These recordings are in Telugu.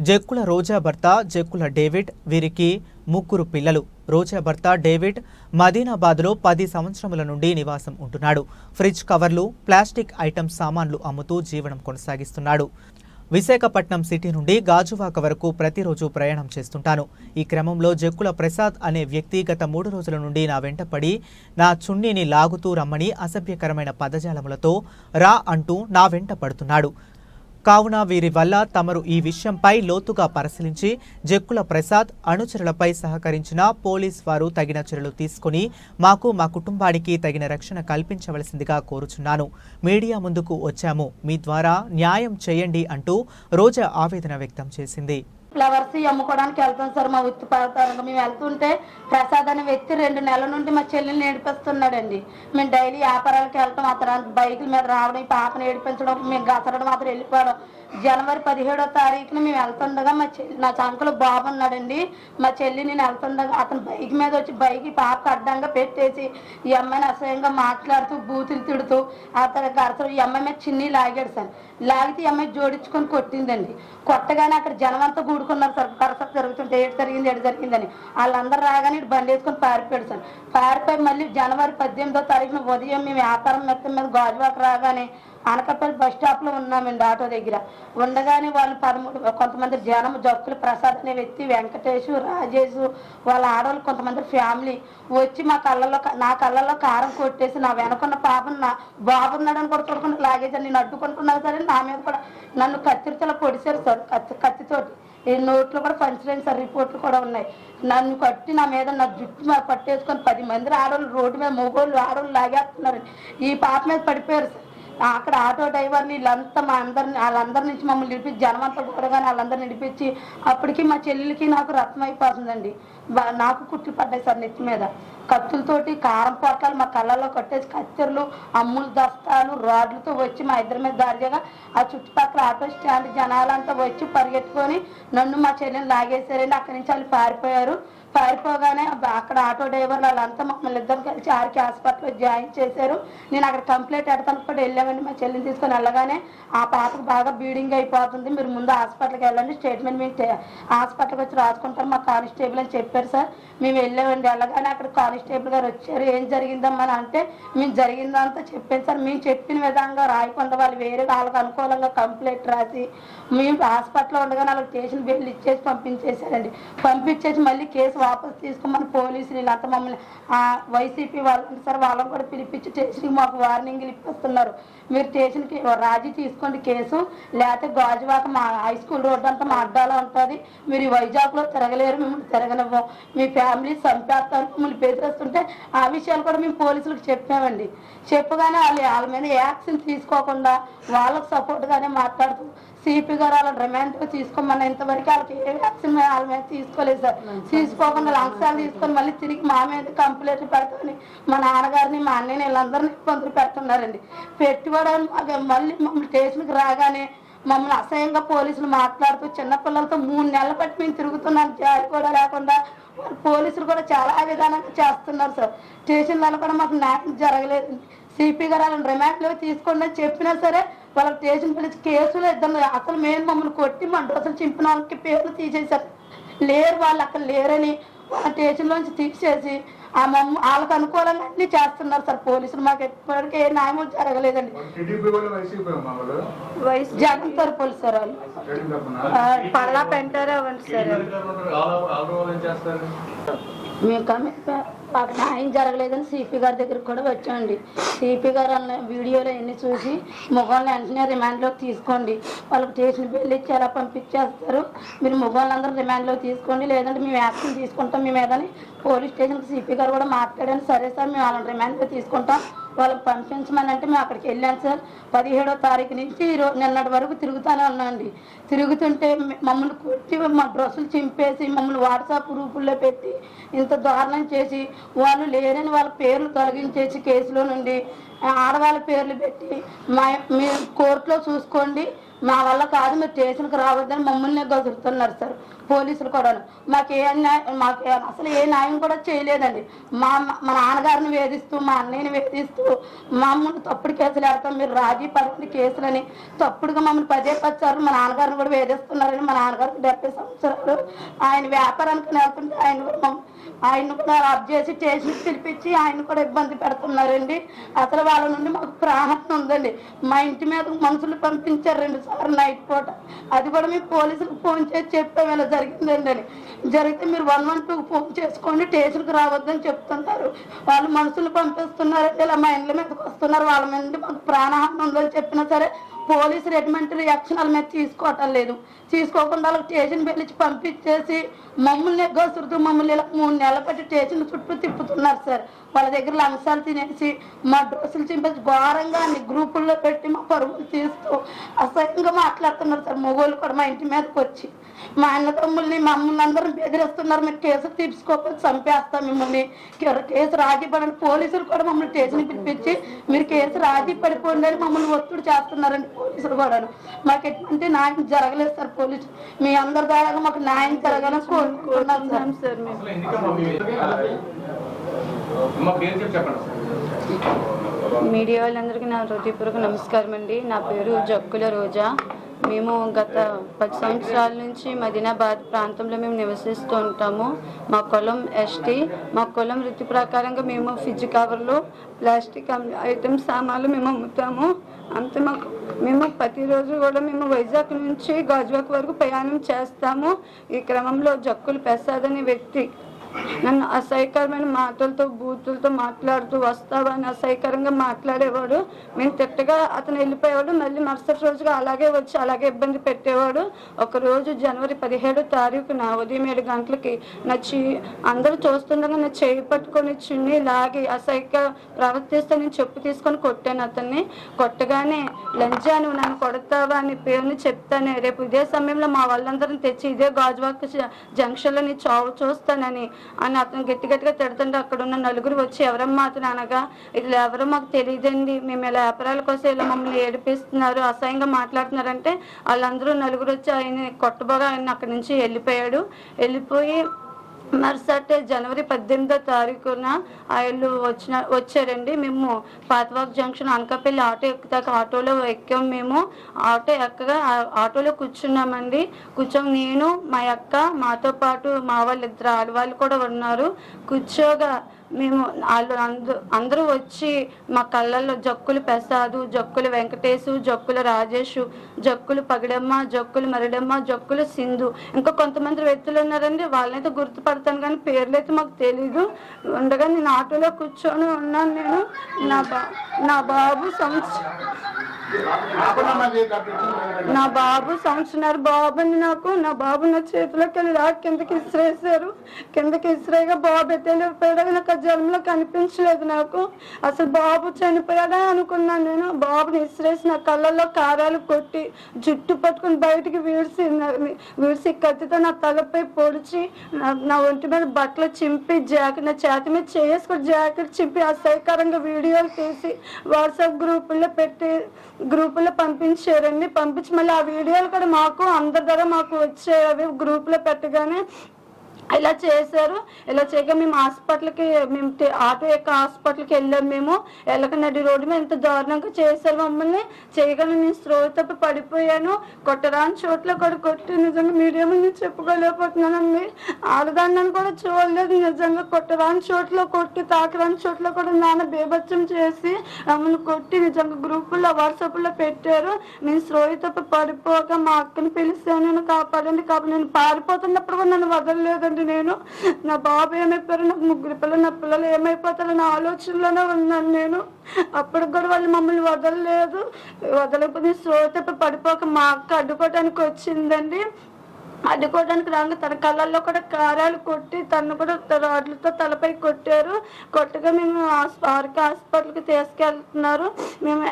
జక్కుల రోజా భర్త జక్కుల డేవిడ్ వీరికి ముగ్గురు పిల్లలు. రోజా భర్త డేవిడ్ మదీనాబాద్లో పది సంవత్సరముల నుండి నివాసం ఉంటున్నాడు. ఫ్రిడ్జ్ కవర్లు ప్లాస్టిక్ ఐటమ్ సామాన్లు అమ్ముతూ జీవనం కొనసాగిస్తున్నాడు. విశాఖపట్నం సిటీ నుండి గాజువాక వరకు ప్రతిరోజు ప్రయాణం చేస్తుంటాను. ఈ క్రమంలో జక్కుల ప్రసాద్ అనే వ్యక్తి గత మూడు రోజుల నుండి నా వెంట పడి నా చున్నీని లాగుతూ రమ్మని అసభ్యకరమైన పదజాలములతో రా అంటూ నా వెంట పడుతున్నాడు. కావున వీరి వల్ల తమరు ఈ విషయంపై లోతుగా పరిశీలించి జక్కుల ప్రసాద్ అనుచరులపై సహకరించిన పోలీస్ వారు తగిన చర్యలు తీసుకుని మాకు మా కుటుంబానికి తగిన రక్షణ కల్పించవలసిందిగా కోరుచున్నాను. మీడియా ముందుకు వచ్చాము. మీ ద్వారా న్యాయం చేయండి అంటూ రోజా ఆవేదన వ్యక్తం చేసింది. ఫ్లవర్స్ అమ్ముకోవడానికి వెళ్తాం సార్. మా వృత్తి పడతారు మేము వెళ్తుంటే ప్రసాద్ అనే వ్యక్తి రెండు నెలల నుండి మా చెల్లెల్ని ఏడిపిస్తున్నాడండి. మేము డైలీ వ్యాపారాలకు వెళ్తాం. అతను బైకుల మీద రావడం ఈ పాపను ఏడిపించడం మేము గసరడం మాత్రం వెళ్ళిపోవడం. జనవరి పదిహేడో తారీఖున మేము వెళ్తుండగా మా చెల్లి నా చంకలో బాబు ఉన్నాడండి. మా చెల్లి నేను వెళ్తుండగా అతను బైక్ మీద వచ్చి బైక్ ఈ పాపకు అడ్డంగా పెట్టేసి ఈ అమ్మాయిని అసహ్యంగా మాట్లాడుతూ బూతులు తిడుతూ అతను అతను ఈ అమ్మాయి మీద చిన్ని లాగాడు సార్. లాగితే ఈ అమ్మాయి జోడించుకొని కొట్టిందండి. కొట్టగానే అక్కడ జనమంతా గూడుకున్నారు కూడుకున్నారు సార్. కరస జరుగుతుంటే ఏడు జరిగింది ఏడు జరిగిందని. వాళ్ళందరూ రాగానే ఇటు బండి వేసుకొని పారిపోయాడు సార్. పారిపోయి మళ్ళీ జనవరి పద్దెనిమిదో తారీఖున ఉదయం మేము వ్యాపారం మొత్తం మీద గాజువాక రాగానే అనకపల్లి బస్ స్టాప్లో ఉన్నామండి ఆటో దగ్గర. ఉండగానే వాళ్ళు పదమూడు కొంతమంది జనం జక్కులు ప్రసాద్ అనే వ్యక్తి వెంకటేష్ రాజేష్ వాళ్ళ ఆడవాళ్ళు కొంతమంది ఫ్యామిలీ వచ్చి మా కళ్ళల్లో నా కళ్ళల్లో కారం కొట్టేసి నా వెనకున్న పాపను నా బాబున్నాడని కూడా చూడకుండా లాగేసి నేను అడ్డుకుంటున్నా సరే నా మీద కూడా నన్ను కత్తిరితలో పొడిచారు సార్ కత్తి కత్తితోటి. ఈ నోట్లో కూడా పంచలేని సార్ రిపోర్ట్లు కూడా ఉన్నాయి. నన్ను కట్టి నా మీద నా జుట్టు మీద పట్టేసుకొని పది మంది ఆడవాళ్ళు రోడ్డు మీద మొగోళ్ళు ఆడవాళ్ళు లాగేస్తున్నారు ఈ పాప మీద పడిపోయారు సార్. అక్కడ ఆటో డ్రైవర్ని వీళ్ళంతా మా అందరిని వాళ్ళందరి నుంచి మమ్మల్ని నిడిపించి జనమంతా కూడా వాళ్ళందరిని నిడిపించి అప్పటికి మా చెల్లెలకి నాకు రత్నం అయిపోతుందండి. నాకు కుట్లు పడ్డాయి సార్ నెత్తి మీద. కత్తులతోటి కారం పొట్లాలు మా కళ్ళల్లో కట్టేసి కత్తెరలు అమ్ములు దస్తాలు రాడ్లతో వచ్చి మా ఇద్దరి మీద దాడి చేయగా ఆ చుట్టుపక్కల ఆటో స్టాండ్ జనాలంతా వచ్చి పరిగెత్తుకొని నన్ను మా చెల్లెని లాగేశారండి. అక్కడి నుంచి వాళ్ళు పారిపోయారు. పారిపోగానే అక్కడ ఆటో డ్రైవర్లు వాళ్ళంతా మమ్మల్ని ఇద్దరు కలిసి ఆర్కే హాస్పిటల్లో జాయిన్ చేశారు. నేను అక్కడ కంప్లైంట్ ఎడతాను కూడా వెళ్ళామండి మా చెల్లిని తీసుకొని వెళ్ళగానే ఆ పాపకు బాగా బ్లీడింగ్ అయిపోతుంది. మీరు ముందు హాస్పిటల్కి వెళ్ళండి స్టేట్మెంట్ మీకు హాస్పిటల్కి వచ్చి రాసుకుంటారు మా కానిస్టేబుల్ అని చెప్పారు సార్. మేము వెళ్ళామండి వెళ్ళగానే అక్కడ కానిస్టేబుల్ గారు వచ్చారు. ఏం జరిగిందమ్మా అని అంటే మేము జరిగిందంతా చెప్పాను సార్. మేము చెప్పిన విధంగా రాయకుండా వాళ్ళు వేరే వాళ్ళకి అనుకూలంగా కంప్లైంట్ రాసి మేము హాస్పిటల్లో ఉండగానే వాళ్ళకి స్టేషన్ బిల్లు ఇచ్చేసి పంపించేశారండి. పంపించేసి మళ్ళీ కేసు వాపసు తీసుకోమని పోలీసులు వీళ్ళంతా మమ్మల్ని వైసీపీ వాళ్ళు సార్ వాళ్ళని కూడా పిలిపించి స్టేషన్కి మాకు వార్నింగ్లు ఇప్పిస్తున్నారు. మీరు స్టేషన్కి రాజీ తీసుకోండి కేసు లేకపోతే గాజువాక మా హై స్కూల్ రోడ్డు అంతా మా అడ్డాలో ఉంటుంది. మీరు వైజాగ్లో తిరగలేరు మిమ్మల్ని తిరగనివ్వం. మీ ఫ్యామిలీ చంపేస్తారు మిమ్మల్ని బెదిరిస్తుంటే ఆ విషయాలు కూడా మేము పోలీసులకు చెప్పామండి. చెప్పగానే వాళ్ళు వాళ్ళ మీద యాక్షన్ తీసుకోకుండా వాళ్ళకు సపోర్ట్గానే మాట్లాడుతూ సిపి గారు వాళ్ళని రిమాండ్ తీసుకోమన్న ఇంతవరకు వాళ్ళకి ఏ యాక్షన్ వాళ్ళ మీద తీసుకోలేదు సార్. తీసుకోకుండా లంచాలు తీసుకొని మళ్ళీ తిరిగి మా మీద కంప్లైంట్లు పెడతామని మా నాన్నగారిని మా అన్నయ్యని వీళ్ళందరినీ ఇబ్బందులు పెడుతున్నారండి. పెట్టుకోవడానికి మళ్ళీ మమ్మల్ని స్టేషన్కి రాగానే మమ్మల్ని అసహ్యంగా పోలీసులు మాట్లాడుతూ చిన్నపిల్లలతో మూడు నెలలు బట్టి మేము తిరుగుతున్నాం. జారి కూడా లేకుండా వాళ్ళు పోలీసులు కూడా చాలా విధానంగా చేస్తున్నారు సార్. స్టేషన్లలో కూడా మాకు న్యాయం జరగలేదు సిపి గారు వాళ్ళని రిమాండ్లో తీసుకోండి చెప్పినా సరే వాళ్ళకి స్టేషన్ పిలిచి కేసులు ఇద్దరు అసలు మేము మమ్మల్ని కొట్టి మన రోజులు చింపిన వాళ్ళకి పేర్లు తీసేశారు. లేరు వాళ్ళు అక్కడ లేరని వాళ్ళ స్టేషన్లోంచి తీసేసి ఆ మమ్మ వాళ్ళకి అనుకూలంగా అన్ని చేస్తున్నారు సార్ పోలీసులు. మాకు ఎప్పటికీ ఏ న్యాయం జరగలేదండి. వాళ్ళు వాళ్ళు జగన్ తరపులు సార్ వాళ్ళు. పల్లా పెంటారే అవ్వండి సార్ మేము కమి- మాకు న్యాయం జరగలేదని సిపి గారి దగ్గరికి కూడా వచ్చామండి. సిపి గారు అన్న వీడియోలో అన్ని చూసి మొగోళ్ళని వెంటనే రిమాండ్లోకి తీసుకోండి. వాళ్ళకి చేసిన బిల్లు ఇచ్చి ఎలా పంపించేస్తారు. మీరు మొగోళ్ళందరూ రిమాండ్లోకి తీసుకోండి. లేదంటే మేము యాక్షన్ తీసుకుంటాం మీ మీదని పోలీస్ స్టేషన్కి సిపి గారు కూడా మాట్లాడాను సరే సార్ మేము వాళ్ళని రిమాండ్లో తీసుకుంటాం. వాళ్ళకి పంపించమని అంటే మేము అక్కడికి వెళ్ళాను సార్. పదిహేడో తారీఖు నుంచి రోజు నిన్నటి వరకు తిరుగుతూనే ఉన్నాండి తిరుగుతుంటే మమ్మల్ని కొట్టి మా డ్రెస్సులు చింపేసి మమ్మల్ని వాట్సాప్ గ్రూపుల్లో పెట్టి ఇంత దారుణం చేసి వాళ్ళు లేరని వాళ్ళ పేర్లు తొలగించేసి కేసులో నుండి ఆడవాళ్ళ పేర్లు పెట్టి మా మీరు కోర్టులో చూసుకోండి. మా వల్ల కాదు మీరు స్టేషన్కి రావద్దని మమ్మల్ని గదురుతున్నారు సార్ పోలీసులు కూడా మాకు ఏ న్యాయం మాకు అసలు ఏ న్యాయం కూడా చేయలేదండి. మా మా నాన్నగారిని వేధిస్తూ మా అన్నయ్యని వేధిస్తూ మమ్మల్ని తప్పుడు కేసులు వేస్తాం మీరు రాజీ పడండి కేసులని తప్పుడుగా మమ్మల్ని పదే పచ్చారు మా నాన్నగారిని కూడా వేధిస్తున్నారని మా నాన్నగారికి డెబ్బై సంవత్సరాలు. ఆయన వ్యాపారానికి వెళ్తుంటే ఆయన కూడా ఆయన కూడా రబ్ చేసి స్టేషన్కి పిలిపించి ఆయన కూడా ఇబ్బంది పెడుతున్నారండి. అసలు వాళ్ళ నుండి మాకు ప్రాణం ఉందండి. మా ఇంటి మీద మనుషులు పంపించారు రెండు సార్లు నైట్ పూట. అది కూడా మేము పోలీసులకు ఫోన్ చేసి చెప్పాం ఇలా జరిగిందండి అని. జరిగితే మీరు వన్ వన్ టూ ఫోన్ చేసుకోండి స్టేషన్కి రావద్దని చెప్తుంటారు. వాళ్ళు మనుషులు పంపిస్తున్నారండి ఇలా మా ఇండ్ల మీదకి వస్తున్నారు. వాళ్ళ మీద మాకు ప్రాణహాని ఉందని చెప్పినా సరే పోలీసు ఎటువంటి రియాక్షన్ వాళ్ళ మీద తీసుకోవటం లేదు. తీసుకోకుండా వాళ్ళకి స్టేషన్ పిలిచి పంపించేసి మమ్మల్ని ఎగ్గొస్తుడుతూ మమ్మల్ని ఇలా మూడు నెలలు పెట్టి స్టేషన్ చుట్టూ తిప్పుతున్నారు సార్. వాళ్ళ దగ్గర లంచాలు తినేసి మా డ్రెస్సులు చింపేసి ఘోరంగా అన్ని గ్రూపుల్లో పెట్టి మా పరుగులు తీస్తూ అసహ్యంగా మాట్లాడుతున్నారు సార్. మొగోళ్ళు కూడా మా ఇంటి మీదకి వచ్చి. మా అన్న తమ్ముల్ని మమ్మల్ని అందరం బెదిరిస్తున్నారు. మీరు కేసు తీసుకోకపోతే చంపేస్తాం మిమ్మల్ని. కేసు రాజీ పడండి పోలీసులు కూడా మమ్మల్ని స్టేషన్ పిలిపించి మీరు కేసు రాజీ పడిపోండి అని మమ్మల్ని ఒత్తిడి చేస్తున్నారండి. పోలీసులు కూడా మాకు ఎటువంటి న్యాయం జరగలేదు సార్ పోలీసు. మీ అందరి ద్వారా మాకు న్యాయం జరగాలని కోరుకుంటున్నాం సార్. మీడియా వాళ్ళందరికీ నా హృదయపూర్వక నమస్కారం అండి. నా పేరు జక్కుల రోజా. మేము గత పది సంవత్సరాల నుంచి మదీనాబాద్ ప్రాంతంలో మేము నివసిస్తూ ఉంటాము. మా కులం ఎస్టీ. మా కులం వృత్తి ప్రకారంగా మేము ఫ్రిడ్జ్ కవర్లు ప్లాస్టిక్ ఐటమ్స్ సామాన్లు మేము అమ్ముతాము. అంతే మాకు మేము ప్రతిరోజు కూడా మేము వైజాగ్ నుంచి గాజువాక్ వరకు ప్రయాణం చేస్తాము. ఈ క్రమంలో జక్కులు ప్రసాద్ అనే వ్యక్తి నన్ను అసహ్యకరమైన మాటలతో బూతులతో మాట్లాడుతూ వస్తావా అని అసహ్యకరంగా మాట్లాడేవాడు. మేము తిట్టగా అతను వెళ్ళిపోయేవాడు. మళ్ళీ మరుసటి రోజుగా అలాగే వచ్చి అలాగే ఇబ్బంది పెట్టేవాడు. ఒక రోజు జనవరి పదిహేడో తారీఖున ఉదయం ఏడు గంటలకి నా చీ అందరూ చూస్తుండగా నా చేయి పట్టుకొని చున్ని లాగి అసహ్యక ప్రవర్తిస్తే నేను చెప్పు తీసుకొని కొట్టాను అతన్ని. కొట్టగానే లంజా నువ్వు నన్ను కొడతావా అని పేరుని చెప్తాను. రేపు ఇదే సమయంలో మా వాళ్ళందరిని తెచ్చి ఇదే గాజువాక్ జంక్షన్లో నీ చావు చూస్తానని అని అతను గట్టి గట్టిగా తిడుతుంటే అక్కడ ఉన్న నలుగురు వచ్చి ఎవరమ్మా అతను? అనగా ఇట్లా ఎవరో మాకు తెలియదండి. మేము ఇలా వ్యాపారాల కోసం ఇలా మమ్మల్ని ఏడిపిస్తున్నారు అసహ్యంగా మాట్లాడుతున్నారంటే వాళ్ళందరూ నలుగురు వచ్చి ఆయన కొట్టబోగా ఆయన అక్కడి నుంచి వెళ్ళిపోయాడు. వెళ్ళిపోయి మరుసటి జనవరి పద్దెనిమిదో తారీఖున ఆయన వచ్చిన వచ్చారండి. మేము పాతవాక్ జంక్షన్ అనకాపల్లి ఆటో ఎక్కుతాక ఆటోలో ఎక్కాం మేము. ఆటో ఎక్కగా ఆటోలో కూర్చున్నామండి. కూర్చొని నేను మా అక్క మాతో పాటు మా వాళ్ళు ఇద్దరు ఆడవాళ్ళు కూడా ఉన్నారు. కూర్చోగా మేము వాళ్ళు అందరూ అందరూ వచ్చి మా కళ్ళల్లో జక్కులు ప్రసాదు జక్కులు వెంకటేశు జక్కులు రాజేషు జక్కులు పగడమ్మ జక్కులు మరడమ్మ జక్కులు సింధు. ఇంకా కొంతమంది వ్యక్తులు ఉన్నారండి వాళ్ళనైతే గుర్తుపడతాను కానీ పేర్లు అయితే మాకు తెలీదు. ఉండగా నేను ఆటోలో కూర్చొని ఉన్నాను నేను. నా బా నా బాబు సంవత్సరం నా బాబు సంవత్సరాలు బాబుని నాకు. నా బాబు నా చేతిలోకి వెళ్ళి రా కిందకి ఇసిరేసారు కిందకి ఇసిరేగా బాబు ఎట్టెళ్ళిపోయాడు నాకు ఆ జన్మలో కనిపించలేదు నాకు. అసలు బాబు చనిపోయాడా అనుకున్నాను నేను. బాబుని ఇసిరేసి నా కళ్ళల్లో కారాలు కొట్టి జుట్టు పట్టుకుని బయటికి వీడిసి వీడిసి కత్తితో నా తలపై పొడిచి నా- నా ఒంటి మీద బట్టలు చింపి జాకెట్ నా చేతి మీద చేసుకుని జాకెట్ చింపి అసహ్యకరంగా వీడియోలు తీసి వాట్సాప్ గ్రూపుల్లో పెట్టి గ్రూపుల్లో పంపించారండి. పంపించి మళ్ళీ ఆ వీడియోలు కూడా మాకు అందరి దగ్గర మాకు వచ్చాయి. అవి గ్రూప్లో పెట్టగానే ఇలా చేశారు? ఇలా చేయగా మేము హాస్పిటల్కి మేము ఆటో యొక్క హాస్పిటల్కి వెళ్ళాం మేము. వెళ్ళక నడి రోడ్డు మీద ఎంత దారుణంగా చేశారు మమ్మల్ని. చేయగానే నేను స్లో తప్పి పడిపోయాను. కొట్టరాని చోట్ల కూడా కొట్టి నిజంగా మీడియా ముందు చెప్పుకోలేకపోతున్నానండి. ఆడదాన్ని కూడా చూడలేదు నిజంగా. కొట్టరాని చోట్ల కొట్టి తాకరాని చోట్ల కూడా నాన్న బేభత్సం చేసి మమ్మల్ని కొట్టి నిజంగా గ్రూపుల్లో వాట్సాప్లో పెట్టారు. నేను స్రోయి తప్పి పడిపోక మా అక్కని పిలిచాను. నేను కాపాడండి కాబట్టి నేను పారిపోతున్నప్పుడు కూడా నన్ను వదలలేదండి నేను. నా బాబు ఏమైపోయారు? నాకు ముగ్గురు పిల్లలు నా పిల్లలు ఏమైపోతారో నా ఆలోచనలోనే ఉన్నాను నేను. అప్పుడు కూడా వాళ్ళు మమ్మల్ని వదలలేదు. వదలకపోతే స్రో పడిపోక మా అక్క అడ్డుకోవటానికి వచ్చిందండి. అడ్డుకోవడానికి రాను తన కళ్ళల్లో కూడా కారాలు కొట్టి తను కూడా రాడ్లతో తలపై కొట్టారు. కొట్టగా మేము హాస్ప- హాస్పిటల్కి తీసుకెళ్తున్నారు. మేము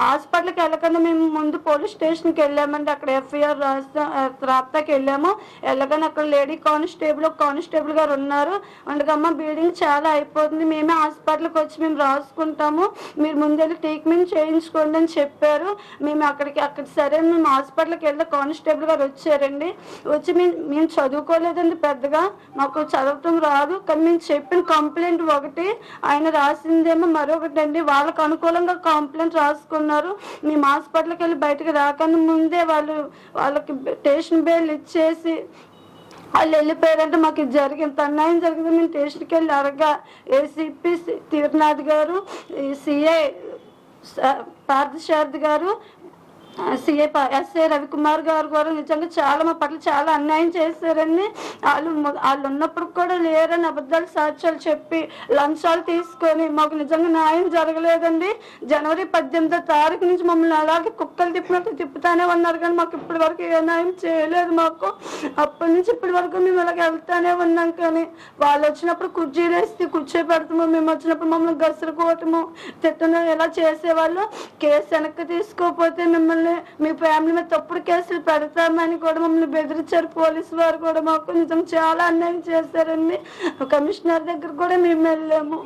హాస్పిటల్కి వెళ్ళకుండా మేము ముందు పోలీస్ స్టేషన్కి వెళ్ళామండి. అక్కడ ఎఫ్ఐఆర్ రాస్తా రాప్తాకి వెళ్ళాము. వెళ్ళగానే అక్కడ లేడీ కానిస్టేబుల్ కానిస్టేబుల్ గారు ఉన్నారు. అందుకమ్మ బ్లీడింగ్ చాలా అయిపోతుంది. మేమే హాస్పిటల్కి వచ్చి మేము రాసుకుంటాము. మీరు ముందెళ్ళి ట్రీట్మెంట్ చేయించుకోండి అని చెప్పారు. మేము అక్కడికి అక్కడ సరే మేము హాస్పిటల్కి వెళ్తే కానిస్టేబుల్ గారు వచ్చారండి. వచ్చి మేము మేము చదువుకోలేదండి పెద్దగా. మాకు చదవటం రాదు. కానీ మేము చెప్పిన కంప్లైంట్ ఒకటి ఆయన రాసిందేమో మరొకటి అండి. వాళ్ళకు అనుకూలంగా కంప్లైంట్ రాసుకున్నారు. మేము హాస్పిటల్కి వెళ్ళి బయటకు రాకన్నా ముందే వాళ్ళు వాళ్ళకి స్టేషన్ బెయిల్ ఇచ్చేసి వాళ్ళు వెళ్ళిపోయారంటే మాకు ఇది జరిగింది అన్యాయం జరిగింది. మేము స్టేషన్కి వెళ్ళి అరగా ఏసీపీ తీర్నాథ్ గారు సిఐ పార్థసారథి గారు సిఏ ఎస్ఏ రవికుమార్ గారు కూడా నిజంగా చాలా మా పట్ల చాలా అన్యాయం చేశారండి. వాళ్ళు వాళ్ళు ఉన్నప్పుడు కూడా లేరని అబద్ధాలు సాక్ష్యాలు చెప్పి లంచాలు తీసుకొని మాకు నిజంగా న్యాయం జరగలేదండి. జనవరి పద్దెనిమిదో తారీఖు నుంచి మమ్మల్ని అలాగే కుక్కలు తిప్పినట్టు తిప్పుతానే ఉన్నారు కానీ మాకు ఇప్పటి వరకు ఏ న్యాయం చేయలేదు మాకు. అప్పటి నుంచి ఇప్పటి వరకు మేము ఇలాగ వెళ్తానే ఉన్నాం కానీ వాళ్ళు వచ్చినప్పుడు కుర్చీలు వేసి పెడతాము మేము వచ్చినప్పుడు మమ్మల్ని గసరుకోవటము తిట్టడం ఇలా చేసేవాళ్ళు. కేసు వెనక్కి తీసుకోకపోతే మిమ్మల్ని మిమ్మల్ని మీ ఫ్యామిలీ మీద తప్పుడు కేసులు పెడతామని కూడా మమ్మల్ని బెదిరించారు. పోలీసు వారు కూడా మాకు నిజం చాలా అన్యాయం చేశారండి. కమిషనర్ దగ్గర కూడా మేము వెళ్ళాము.